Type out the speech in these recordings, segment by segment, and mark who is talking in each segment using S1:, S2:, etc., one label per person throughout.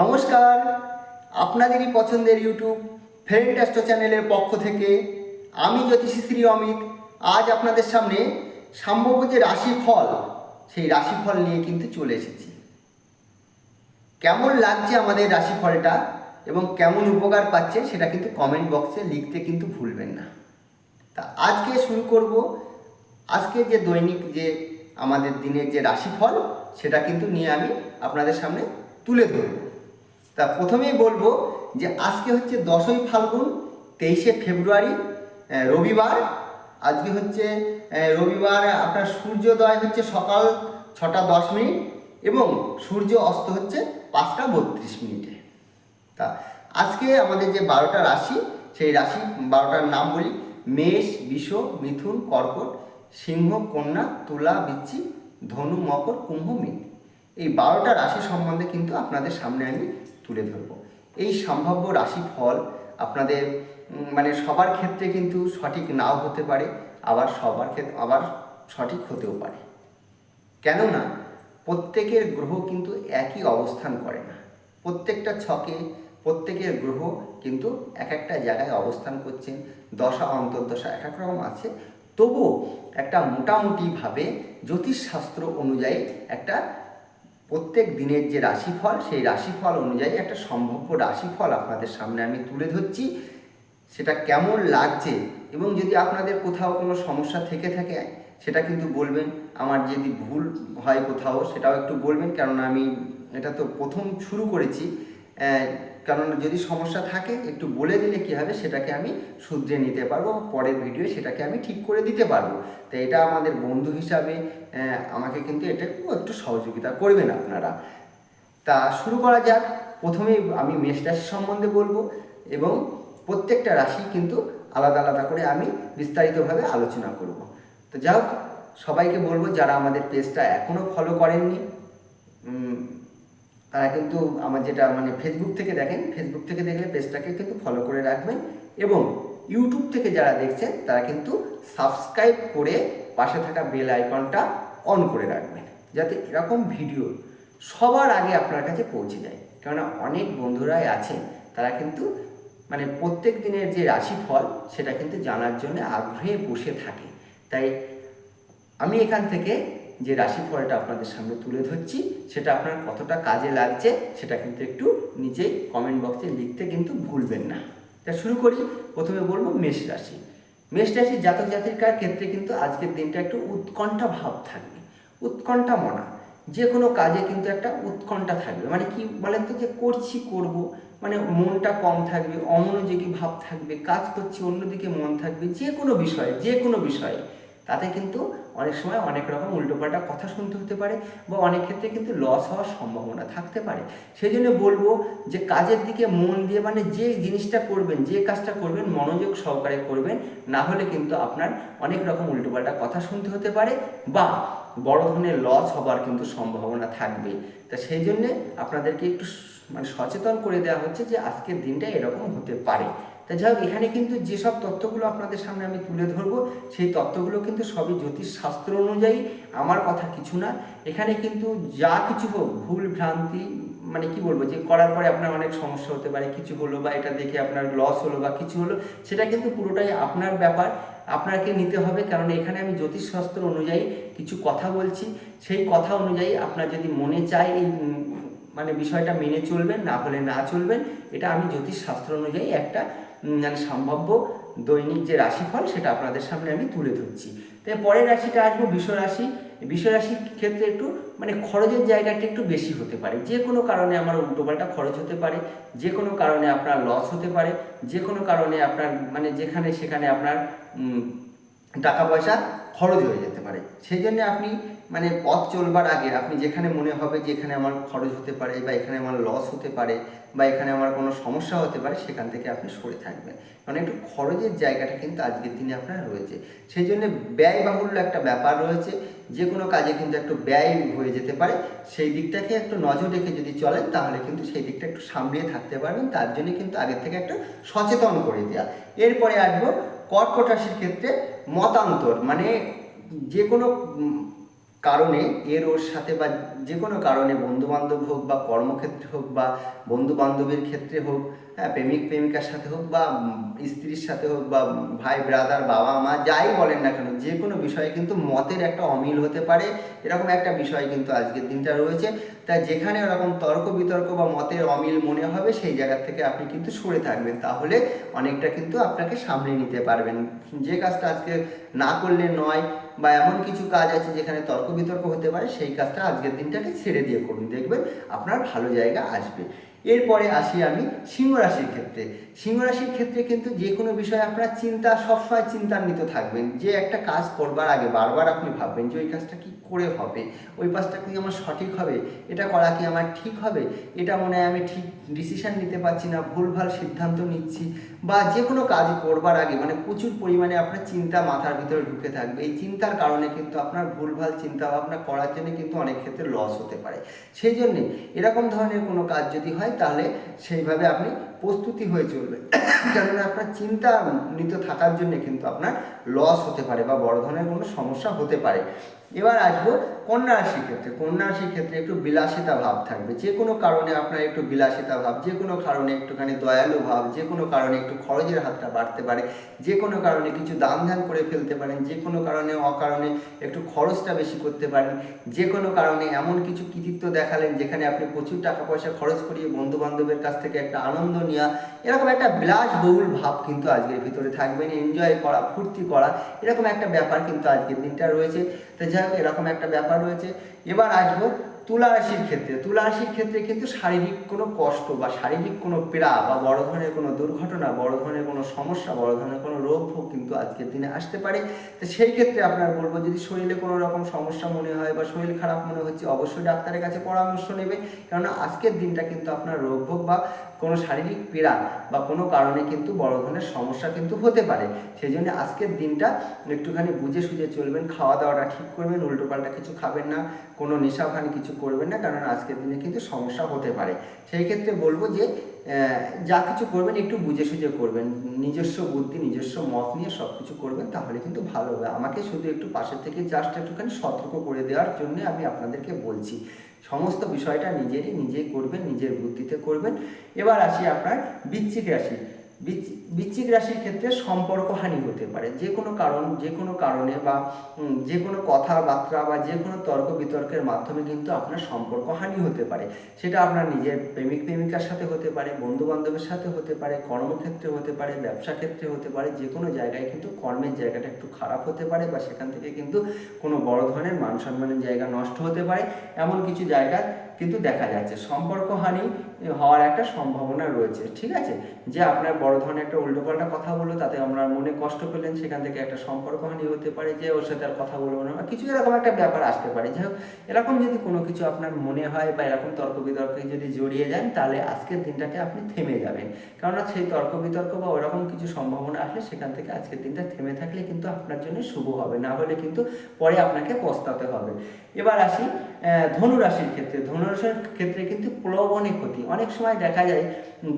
S1: নমস্কার। আপনাদেরই পছন্দের ইউটিউব ফ্রেন্ড অ্যাস্ট্রো চ্যানেলের পক্ষ থেকে আমি জ্যোতিষী শ্রী অমিত। আজ আপনাদের সামনে সম্ভাব্য যে রাশিফল, সেই রাশিফল নিয়ে কিন্তু চলে এসেছি। কেমন লাগছে আমাদের রাশিফলটা এবং কেমন উপকার পাচ্ছে সেটা কিন্তু কমেন্ট বক্সে লিখতে কিন্তু ভুলবেন না। তা আজকে শুরু করব। আজকে যে দৈনিক, যে আমাদের দিনের যে রাশিফল, সেটা কিন্তু নিয়ে আমি আপনাদের সামনে তুলে ধরব। তা প্রথমেই বলব যে আজকে হচ্ছে দশই ফাল্গুন, তেইশে ফেব্রুয়ারি রবিবার। আজকে হচ্ছে রবিবার, আপনার সূর্যোদয় হচ্ছে সকাল ছটা দশ মিনিট এবং সূর্য অস্ত হচ্ছে পাঁচটা বত্রিশ মিনিটে। তা আজকে আমাদের যে বারোটা রাশি, সেই রাশি বারোটার নাম বলি, মেষ, বিষ, মিথুন, কর্কট, সিংহ, কন্যা, তুলা, বিচ্ছি, ধনু, মকর, কুম্ভ, মীন। এই বারোটা রাশি সম্বন্ধে কিন্তু আপনাদের সামনে আমি তুলে ধরবো। এই সম্ভাব্য রাশি ফল আপনাদের মানে সবার ক্ষেত্রে কিন্তু সঠিক নাও হতে পারে, আবার সবার ক্ষেত্রে আবার সঠিক হতেও পারে। কেননা, প্রত্যেকের গ্রহ কিন্তু একই অবস্থান করে না। প্রত্যেকটা ছকে প্রত্যেকের গ্রহ কিন্তু এক একটা জায়গায় অবস্থান করছেন, দশা, অন্তর্দশা এক এক রকম আছে। তবুও একটা মোটামুটিভাবে জ্যোতিষশাস্ত্র অনুযায়ী একটা প্রত্যেক দিনের যে রাশিফল, সেই রাশিফল অনুযায়ী একটা সম্ভাব্য রাশিফল আপনাদের সামনে আমি তুলে ধরছি। সেটা কেমন লাগছে এবং যদি আপনাদের কোথাও কোনো সমস্যা থেকে থাকে, সেটা কিন্তু বলবেন। আমার যদি ভুল হয় কোথাও, সেটাও একটু বলবেন। কেননা আমি এটা তো প্রথম শুরু করেছি। কারণ যদি সমস্যা থাকে, একটু বলে দিলে কী হবে, সেটাকে আমি শুধরে নিতে পারব পরের ভিডিও সেটাকে আমি ঠিক করে দিতে পারব। তো এটা আমাদের বন্ধু হিসাবে আমাকে কিন্তু এটা একটু সহযোগিতা করবেন আপনারা। তা শুরু করা যাক। প্রথমেই আমি মেষ রাশি সম্বন্ধে বলব এবং প্রত্যেকটা রাশি কিন্তু আলাদা আলাদা করে আমি বিস্তারিতভাবে আলোচনা করব। তো যাই হোক, সবাইকে বলব, যারা আমাদের পেজটা এখনও ফলো করেননি তারা কিন্তু আমার যেটা মানে ফেসবুক থেকে দেখেন ফেসবুক থেকে দেখলে পেজটাকে কিন্তু ফলো করে রাখবেন এবং ইউটিউব থেকে যারা দেখছেন, তারা কিন্তু সাবস্ক্রাইব করে পাশে থাকা বেল আইকনটা অন করে রাখবেন, যাতে এরকম ভিডিও সবার আগে আপনার কাছে পৌঁছে যায়। কেননা অনেক বন্ধুরাই আছেন, তারা কিন্তু মানে প্রত্যেক দিনের যে রাশিফল, সেটা কিন্তু জানার জন্য আগ্রহে বসে থাকে। তাই আমি এখান থেকে যে রাশিফলটা আপনাদের সামনে তুলে ধরছি, সেটা আপনার কতটা কাজে লাগছে, সেটা কিন্তু একটু নিজেই কমেন্ট বক্সে লিখতে কিন্তু ভুলবেন না। তা শুরু করি, প্রথমে বলব মেষ রাশি। মেষ রাশির জাতক জাতিকার ক্ষেত্রে কিন্তু আজকের দিনটা একটু উৎকণ্ঠা ভাব থাকবে। উৎকণ্ঠা মনা। যে কোনো কাজে কিন্তু একটা উৎকণ্ঠা থাকবে। মানে কি বলেন তো যে করছি, করব। মানে মনটা কম থাকবে, অমনোযোগী ভাব থাকবে, কাজ করছি, অন্যদিকে মন থাকবে, যে কোনো বিষয়ে, যে কোনো বিষয়ে। তাতে কিন্তু অনেক সময় অনেক রকম উল্টোপাল্টা কথা শুনতে হতে পারে বা অনেক ক্ষেত্রে কিন্তু লস হওয়ার সম্ভাবনা থাকতে পারে। সেই জন্য বলব যে কাজের দিকে মন দিয়ে মানে যে জিনিসটা করবেন, যে কাজটা করবেন, মনোযোগ সহকারে করবেন, না হলে কিন্তু আপনার অনেক রকম উল্টোপাল্টা কথা শুনতে হতে পারে বা বড় ধরনের লস হবার কিন্তু সম্ভাবনা থাকবে। তা সেই জন্যে আপনাদেরকে একটু মানে সচেতন করে দেওয়া হচ্ছে যে আজকের দিনটা এরকম হতে পারে। তা যাই হোক, এখানে কিন্তু যেসব তথ্যগুলো আপনাদের সামনে আমি তুলে ধরবো, সেই তথ্যগুলো কিন্তু সবই জ্যোতিষ শাস্ত্র অনুযায়ী, আমার কথা কিছু না। এখানে কিন্তু যা কিছু হোক, ভুল, ভ্রান্তি মানে কি বলব, যে করার পরে আপনার অনেক সমস্যা হতে পারে, কিছু হলো বা এটা দেখে আপনার লস হলো বা কিছু হলো, সেটা কিন্তু পুরোটাই আপনার ব্যাপার, আপনাকে নিতে হবে। কারণ এখানে আমি জ্যোতিষশাস্ত্র অনুযায়ী কিছু কথা বলছি, সেই কথা অনুযায়ী আপনার যদি মনে চায় এই মানে বিষয়টা মেনে চলবেন, না হলে না চলবেন, এটা আমি জ্যোতিষশাস্ত্র অনুযায়ী একটা সম্ভাব্য দৈনিক যে রাশিফল, সেটা আপনাদের সামনে আমি তুলে ধরছি। তাই পরের রাশিটা আসব বিশ্বরাশি বিশ্বরাশির ক্ষেত্রে একটু মানে খরচের জায়গাটা একটু বেশি হতে পারে। যে কোনো কারণে আমার উল্টোপাল্টা খরচ হতে পারে, যে কোনো কারণে আপনার লস হতে পারে, যে কোনো কারণে আপনার মানে যেখানে সেখানে আপনার টাকা পয়সা খরচ হয়ে যেতে পারে। সেই জন্য আপনি মানে পথ চলবার আগে আপনি যেখানে মনে হবে যে এখানে আমার খরচ হতে পারে বা এখানে আমার লস হতে পারে বা এখানে আমার কোনো সমস্যা হতে পারে, সেখান থেকে আপনি সরে থাকবেন। মানে একটু খরচের জায়গাটা কিন্তু আজকের দিনে আপনার রয়েছে। সেই জন্য ব্যয়বাহুল্য একটা ব্যাপার রয়েছে। যে কোনো কাজে কিন্তু একটু ব্যয় হয়ে যেতে পারে, সেই দিকটাকে একটু নজর রেখে যদি চলেন, তাহলে কিন্তু সেই দিকটা একটু সামলিয়ে থাকতে পারবেন, তার জন্য কিন্তু আগের থেকে একটা সচেতন করে দেওয়া এরপরে আসব কর্কট রাশির ক্ষেত্রে মতান্তর মানে যে কোনো কারণে এর ওর সাথে বা যে কোনো কারণে বন্ধু বান্ধব হোক বা কর্মক্ষেত্রে হোক বা বন্ধু বান্ধবের ক্ষেত্রে হোক হ্যাঁ প্রেমিক, প্রেমিকার সাথে হোক বা স্ত্রীর সাথে হোক বা ভাই ব্রাদার বাবা, মা, যাই বলেন না কেন, যে কোনো বিষয়ে কিন্তু মতের একটা অমিল হতে পারে, এরকম একটা বিষয় কিন্তু আজকের দিনটা রয়েছে। তাই যেখানে ওরকম তর্ক বিতর্ক বা মতের অমিল মনে হবে, সেই জায়গা থেকে আপনি কিন্তু সরে থাকবেন। তাহলে অনেকটা কিন্তু আপনাকে সামলে নিতে পারবেন। যে কাজটা আজকে না করলে নয় বা এমন কিছু কাজ আছে যেখানে তর্ক বিতর্ক হতে পারে, সেই কাজটা আজকের দিনটাকে ছেড়ে দিয়ে করুন। দেখবেন আপনার ভালো জায়গা আসবে। এরপরে আসি আমি সিংহ রাশির ক্ষেত্রে। সিংহ রাশির ক্ষেত্রে কিন্তু যে কোনো বিষয়ে আপনার চিন্তা, সবসময় চিন্তান্বিত থাকবেন। যে একটা কাজ করবার আগে বারবার আপনি ভাববেন যে, ওই কাজটা কি করে হবে? ওই কাজটা কি আমার সঠিক হবে? এটা করা কি আমার ঠিক হবে? এটা মনে হয় আমি ঠিক ডিসিশন নিতে পারছি না, ভুলভাল সিদ্ধান্ত নিচ্ছি। বা যে কোনো কাজ করবার আগে মানে প্রচুর পরিমাণে আপনার চিন্তা মাথার ভিতরে ঢুকে থাকবে। এই চিন্তার কারণে কিন্তু আপনার ভুলভাল চিন্তা ভাবনা করার জন্য কিন্তু অনেক ক্ষেত্রে লস হতে পারে। সেই জন্যে এরকম ধরনের কোনো কাজ যদি হয়, তাহলে সেইভাবে আপনি প্রস্তুতি হয়ে চলবে। কেননা আপনার চিন্তা নিত থাকার জন্য কিন্তু আপনার লস হতে পারে বা বড় ধরনের কোনো সমস্যা হতে পারে। এবার আসব কন্যা রাশির ক্ষেত্রে। কন্যা রাশির ক্ষেত্রে একটু বিলাসিতা ভাব থাকবে। যে কোনো কারণে আপনার একটু বিলাসিতা ভাব, যে কোনো কারণে একটুখানি দয়ালু ভাব, যে কোনো কারণে একটু খরচের হাতটা বাড়তে পারে। যে কোনো কারণে কিছু দান ধ্যান করে ফেলতে পারেন। যে কোনো কারণে, অকারণে একটু খরচটা বেশি করতে পারেন। যে কোনো কারণে এমন কিছু কৃতিত্ব দেখালেন যেখানে আপনি প্রচুর টাকা পয়সা খরচ করিয়ে বন্ধু বান্ধবের কাছ থেকে একটা আনন্দ নেওয়া এরকম একটা বিলাসবহুল ভাব কিন্তু আজকের ভিতরে থাকবেন এনজয় করা, ফুর্তি করা, এরকম একটা ব্যাপার কিন্তু আজকের দিনটা রয়েছে। তো যাই হোক, এরকম একটা ব্যাপার রয়েছে। এবার আসব তুলা রাশির ক্ষেত্রে। তুলা রাশির ক্ষেত্রে কিন্তু শারীরিক কোনো কষ্ট বা শারীরিক কোনো পীড়া বা বড় ধরনের কোনো দুর্ঘটনা, বড় ধরনের কোনো সমস্যা, বড় ধরনের কোনো রোগ ভোগ কিন্তু আজকের দিনে আসতে পারে। তো সেই ক্ষেত্রে আপনার বলব, যদি শরীরে কোনো রকম সমস্যা মনে হয় বা শরীর খারাপ মনে হচ্ছে, অবশ্যই ডাক্তারের কাছে পরামর্শ নেবে কেননা আজকের দিনটা কিন্তু আপনার রোগ ভোগ বা কোনো শারীরিক পীড়া বা কোনো কারণে কিন্তু বড় ধরনের সমস্যা কিন্তু হতে পারে। সেই জন্য আজকের দিনটা একটুখানি বুঝে সুঝে চলবেন, খাওয়া দাওয়াটা ঠিক করবেন উল্টোপাল্টা কিছু খাবেন না, কোনো নেশাখানি কিছু করবেন না কারণ আজকের দিনে কিন্তু সমস্যা হতে পারে। সেই ক্ষেত্রে বলব যে যা কিছু করবেন, একটু বুঝে সুঝে করবেন। নিজস্ব বুদ্ধি, নিজস্ব মত নিয়ে সব কিছু করবেন, তাহলে কিন্তু ভালো হবে। আমাকে শুধু একটু পাশের থেকে জাস্ট একটুখানি সতর্ক করে দেওয়ার জন্য আমি আপনাদেরকে বলছি। সমস্ত বিষয়টা নিজেরই, নিজেই করবেন, নিজের বুদ্ধিতে করবেন। এবার আসি আপনার বৃশ্চিক রাশি। বৃশ্চিক রাশির ক্ষেত্রে সম্পর্ক হানি হতে পারে। যে কোনো কারণ, যে কোনো কারণে বা যে কোনো কথাবার্তা বা যে কোনো তর্ক বিতর্কের মাধ্যমে কিন্তু আপনার সম্পর্ক হানি হতে পারে। সেটা আপনার নিজের প্রেমিক, প্রেমিকার সাথে হতে পারে বন্ধু বান্ধবের সাথে হতে পারে, কর্মক্ষেত্রে হতে পারে, ব্যবসা ক্ষেত্রে হতে পারে, যে কোনো জায়গায় কিন্তু কর্মের জায়গাটা একটু খারাপ হতে পারে বা সেখান থেকে কিন্তু কোনো বড় ধরনের মান সম্মানের জায়গা নষ্ট হতে পারে। এমন কিছু জায়গা কিন্তু দেখা যাচ্ছে সম্পর্কহানি হওয়ার একটা সম্ভাবনা রয়েছে, ঠিক আছে? যে আপনার বড় ধরনের একটা উল্টোপাল্টা কথা বলল, তাতে আমরা মনে কষ্ট পেলেন, সেখান থেকে একটা সম্পর্কহানি হতে পারে যে ওর সাথে আর কথা বলব না কিছু এরকম একটা ব্যাপার আসতে পারে। যাই হোক, এরকম যদি কোনো কিছু আপনার মনে হয় বা এরকম তর্ক বিতর্কে যদি জড়িয়ে যান তাহলে আজকের দিনটাকে আপনি থেমে যাবেন। কেননা সেই তর্ক বিতর্ক বা ওরকম কিছু সম্ভাবনা আসলে সেখান থেকে আজকের দিনটা থেমে থাকলে কিন্তু আপনার জন্য শুভ হবে, না হলে কিন্তু পরে আপনাকে পস্তাতে হবে। এবার আসি আহ, ধনু রাশির ক্ষেত্রে ধনু রাশির ক্ষেত্রে কিন্তু প্রলোভনে ক্ষতি। অনেক সময় দেখা যায়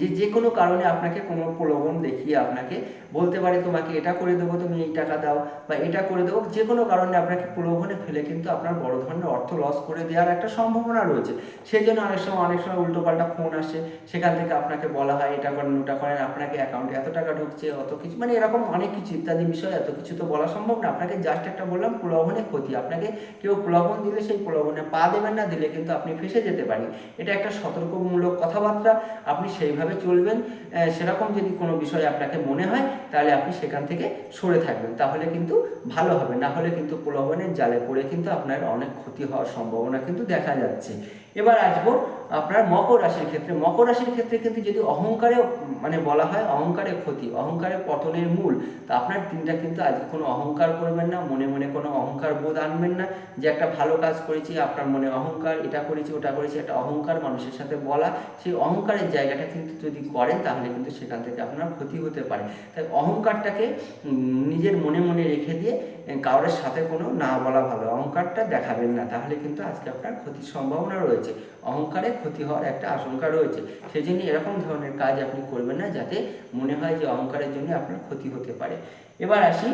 S1: যে যে কোনো কারণে আপনাকে কোনো প্রলোভন দেখিয়ে আপনাকে বলতে পারে তোমাকে এটা করে দেবো তুমি এই টাকা দাও বা এটা করে দেবো। যে কোনো কারণে আপনাকে প্রলোভনে ফেলে কিন্তু আপনার বড় ধরনের অর্থ লস করে দেওয়ার একটা সম্ভাবনা রয়েছে। সেই জন্য অনেক সময় অনেক সময় উল্টোপাল্টা ফোন আসে সেখান থেকে আপনাকে বলা হয় এটা করেন ওটা করেন আপনাকে অ্যাকাউন্টে এত টাকা ঢুকছে অত কিছু। মানে এরকম অনেক কিছু ইত্যাদি বিষয় এত কিছু তো বলা সম্ভব না। আপনাকে জাস্ট একটা বললাম প্রলোভনে ক্ষতি। আপনাকে কেউ প্রলোভন দিলে সেই প্রলোভনে পা দেবেন না, দিলে কিন্তু আপনি ফেসে যেতে পারেন। এটা একটা সতর্কমূলক কথাবার্তা, আপনি সেইভাবে চলবেন। সেরকম যদি কোনো বিষয় আপনাকে মনে হয়, তাহলে আপনি সেখান থেকে সরে থাকবেন। তাহলে কিন্তু ভালো হবে। না হলে কিন্তু প্রলোভনের জালে পড়ে কিন্তু আপনার অনেক ক্ষতি হওয়ার সম্ভাবনা কিন্তু দেখা যাচ্ছে। এবার আসব আপনার মকর রাশির ক্ষেত্রে। মকর রাশির ক্ষেত্রে কিন্তু যদি অহংকারে মানে বলা হয় অহংকারে ক্ষতি, অহংকারে পতনের মূল, তা আপনার দিনটা কিন্তু আজকে কোনো অহংকার করবেন না। মনে মনে কোনো অহংকার বোধ আনবেন না যে একটা ভালো কাজ করেছি, আপনার মনে অহংকার, এটা করেছি, ওটা করেছি, একটা অহংকার মানুষের সাথে বলা, সেই অহংকারের জায়গাটা কিন্তু যদি করেন, তাহলে কিন্তু সেখান থেকে আপনার ক্ষতি হতে পারে। তাই অহংকারটাকে নিজের মনে মনে রেখে দিয়ে কারোর সাথে কোনো না বলা ভালো। অহংকারটা দেখাবেন না, তাহলে কিন্তু আজকে আপনার ক্ষতির সম্ভাবনা রয়েছে। অহংকারে ক্ষতি হওয়ার একটা আশঙ্কা রয়েছে। সেই জন্য এরকম ধরনের কাজ আপনি করবেন না, যাতে মনে হয় যে অহংকারের জন্য আপনার ক্ষতি হতে পারে। এবার আসি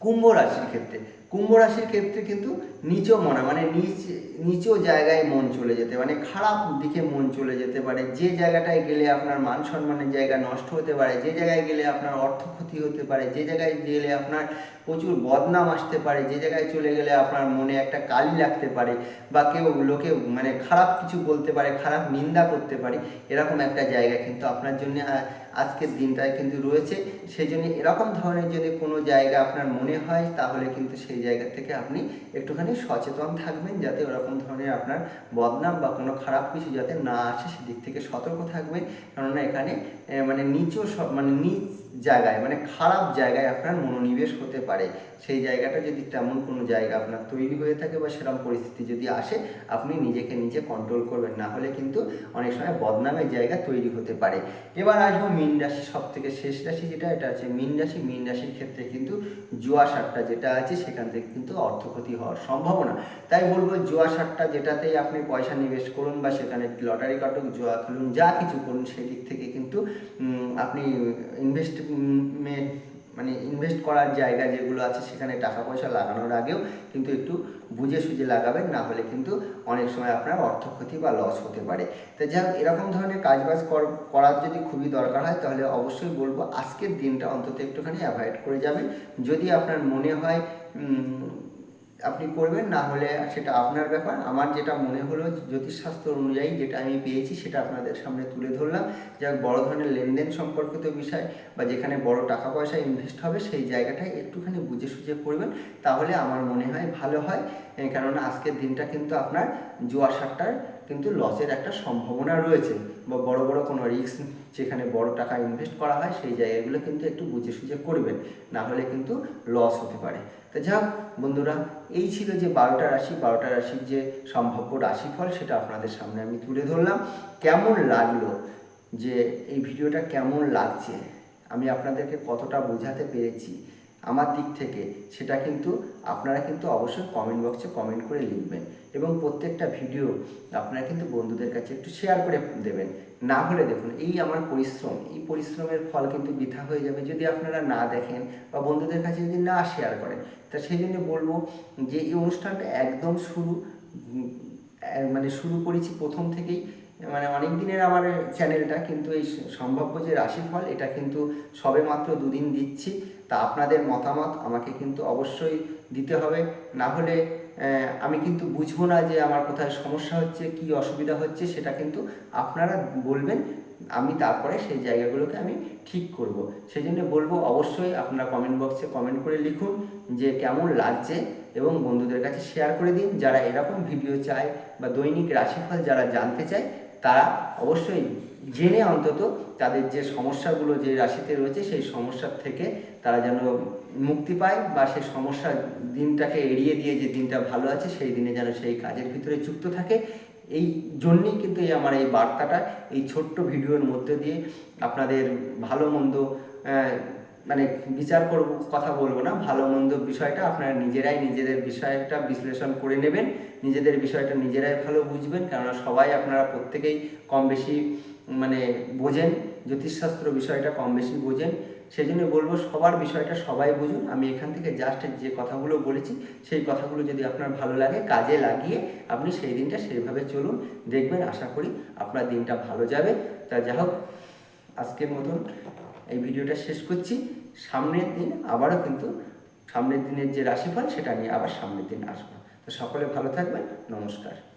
S1: কুম্ভ রাশির ক্ষেত্রে। কুম্ভ রাশির ক্ষেত্রে কিন্তু নিচ মনা মানে নিচ নিচু জায়গায় মন চলে যেতে মানে খারাপ দিকে মন চলে যেতে পারে। যে জায়গাটায় গেলে আপনার মান সম্মানের জায়গা নষ্ট হতে পারে, যে জায়গায় গেলে আপনার অর্থ ক্ষতি হতে পারে, যে জায়গায় গেলে আপনার প্রচুর বদনাম আসতে পারে, যে জায়গায় চলে গেলে আপনার মনে একটা কালি লাগতে পারে বা কেউ লোকে মানে খারাপ কিছু বলতে পারে, খারাপ নিন্দা করতে পারে, এরকম একটা জায়গা কিন্তু আপনার জন্য আজকের দিনটায় কিন্তু রয়েছে। সেই জন্য এরকম ধরনের যদি কোনো জায়গা আপনার মনে হয়, তাহলে কিন্তু সেই জায়গা থেকে আপনি একটুখানি সচেতন থাকবেন, যাতে ওরকম ধরনের আপনার বদনাম বা কোনো খারাপ কিছু যাতে না আসে, সেদিক থেকে সতর্ক থাকবেন। কেননা এখানে মানে নিচু সব মানে নিচ জায়গায় মানে খারাপ জায়গায় আপনার মনোনিবেশ হতে পারে। সেই জায়গাটা যদি তেমন কোনো জায়গা আপনার তৈরি হয়ে থাকে বা সেরকম পরিস্থিতি যদি আসে, আপনি নিজেকে নিজে কন্ট্রোল করবেন। না হলে কিন্তু অনেক সময় বদনামের জায়গা তৈরি হতে পারে। এবার আসব মীন রাশি সব থেকে শেষ রাশি, যেটা এটা আছে মীন রাশি। মীন রাশির ক্ষেত্রে কিন্তু জুয়া সারটা যেটা আছে, সেখান থেকে কিন্তু অর্থ ক্ষতি হওয়ার সম্ভাবনা। তাই বলব জুয়া সারটা যেটাতেই আপনি পয়সা নিবেশ করুন বা সেখানে লটারি কাটুক, জুয়া খেলুন, যা কিছু করুন, সেদিক থেকে কিন্তু আপনি ইনভেস্টমেন্ট মানে ইনভেস্ট করার জায়গা যেগুলো আছে সেখানে টাকা পয়সা লাগানোর আগেও কিন্তু একটু বুঝে সুঝে লাগাবেন, না হলে কিন্তু অনেক সময় আপনার অর্থ ক্ষতি বা লস হতে পারে। তো যাই এরকম ধরনের কাজবাজ কর- করার যদি খুবই দরকার হয়, তাহলে অবশ্যই বলব আজকের দিনটা অন্তত একটুখানি অ্যাভয়েড করে যাবেন। যদি আপনার মনে হয় আপনি করবেন, না হলে সেটা আপনার ব্যাপার। আমার যেটা মনে হলো জ্যোতিষশাস্ত্র অনুযায়ী যেটা আমি পেয়েছি সেটা আপনাদের সামনে তুলে ধরলাম। যা বড় ধরনের লেনদেন সম্পর্কিত বিষয় বা যেখানে বড় টাকা পয়সা ইনভেস্ট হবে সেই জায়গাটায় একটুখানি বুঝে সুঝে করবেন। তাহলে আমার মনে হয় ভালো হয়। কেননা আজকের দিনটা কিন্তু আপনার জুয়া সারটার কিন্তু লসের একটা সম্ভাবনা রয়েছে বা বড় বড় কোনো রিস্ক যেখানে বড় টাকা ইনভেস্ট করা হয়, সেই জায়গাগুলো কিন্তু একটু বুঝে সুঝে করবেন। না হলে কিন্তু লস হতে পারে। তো যাক বন্ধুরা, এই ছিল যে বারোটা রাশি। বারোটা রাশির যে সম্ভাব্য রাশিফল, সেটা আপনাদের সামনে আমি তুলে ধরলাম। কেমন লাগল? যে এই ভিডিওটা কেমন লাগছে? আমি আপনাদেরকে কতটা বোঝাতে পেরেছি? আমার দিক থেকে, সেটা কিন্তু আপনারা কিন্তু অবশ্যই কমেন্ট বক্সে কমেন্ট করে লিখবেন এবং প্রত্যেকটা ভিডিও আপনারা কিন্তু বন্ধুদের কাছে একটু শেয়ার করে দেবেন। না হলে দেখুন, এই আমার পরিশ্রম, এই পরিশ্রমের ফল কিন্তু বৃথা হয়ে যাবে যদি আপনারা না দেখেন বা বন্ধুদের কাছে যদি না শেয়ার করেন। তা সেই জন্য বলব যে, এই অনুষ্ঠানটা একদম শুরু মানে শুরু করেছি প্রথম থেকেই। মানে অনেক দিনের আমার চ্যানেলটা কিন্তু এই সম্ভাব্য যে রাশিফল, এটা কিন্তু সবে মাত্র দুদিন দিচ্ছি। তা আপনাদের মতামত আমাকে কিন্তু অবশ্যই দিতে হবে। না হলে আমি কিন্তু বুঝব না যে আমার কোথায় সমস্যা হচ্ছে, কি অসুবিধা হচ্ছে, সেটা কিন্তু আপনারা বলবেন। আমি তারপরে সেই জায়গাগুলোকে আমি ঠিক করব। সেই জন্য বলব, অবশ্যই আপনারা কমেন্ট বক্সে কমেন্ট করে লিখুন যে কেমন লাগছে এবং বন্ধুদের কাছে শেয়ার করে দিন। যারা এরকম ভিডিও চায় বা দৈনিক রাশিফল যারা জানতে চায়, তারা অবশ্যই জেনে অন্তত তাদের যে সমস্যাগুলো যে রাশিতে রয়েছে, সেই সমস্যার থেকে তারা যেন মুক্তি পায় বা সেই সমস্যার দিনটাকে এড়িয়ে দিয়ে যে দিনটা ভালো আছে, সেই দিনে যেন সেই কাজের ভিতরে যুক্ত থাকে। এই জন্যেই কিন্তু এই আমার এই বার্তাটা, এই ছোট্ট ভিডিওর মধ্যে দিয়ে আপনাদের ভালো মন্দ মানে বিচার করব, কথা বলব না, ভালো মন্দ বিষয়টা আপনারা নিজেরাই নিজেদের বিষয়টা বিশ্লেষণ করে নেবেন। নিজেদের বিষয়টা নিজেরাই ভালো বুঝবেন, কেননা সবাই আপনারা প্রত্যেকেই কম বেশি মানে বোঝেন, জ্যোতিষশাস্ত্র বিষয়টা কম বেশি বোঝেন। সেই জন্য বলব সবার বিষয়টা সবাই বুঝুন। আমি এখান থেকে জাস্ট যে কথাগুলো বলেছি, সেই কথাগুলো যদি আপনার ভালো লাগে, কাজে লাগিয়ে আপনি সেই দিনটা সেইভাবে চলুন। দেখবেন, আশা করি আপনার দিনটা ভালো যাবে। তা যা হোক, আজকের মতন এই ভিডিওটা শেষ করছি। সামনের দিন আবারও কিন্তু সামনের দিনের যে রাশিফল, সেটা নিয়ে আবার সামনের দিন আসব। তো সকলে ভালো থাকবেন। নমস্কার।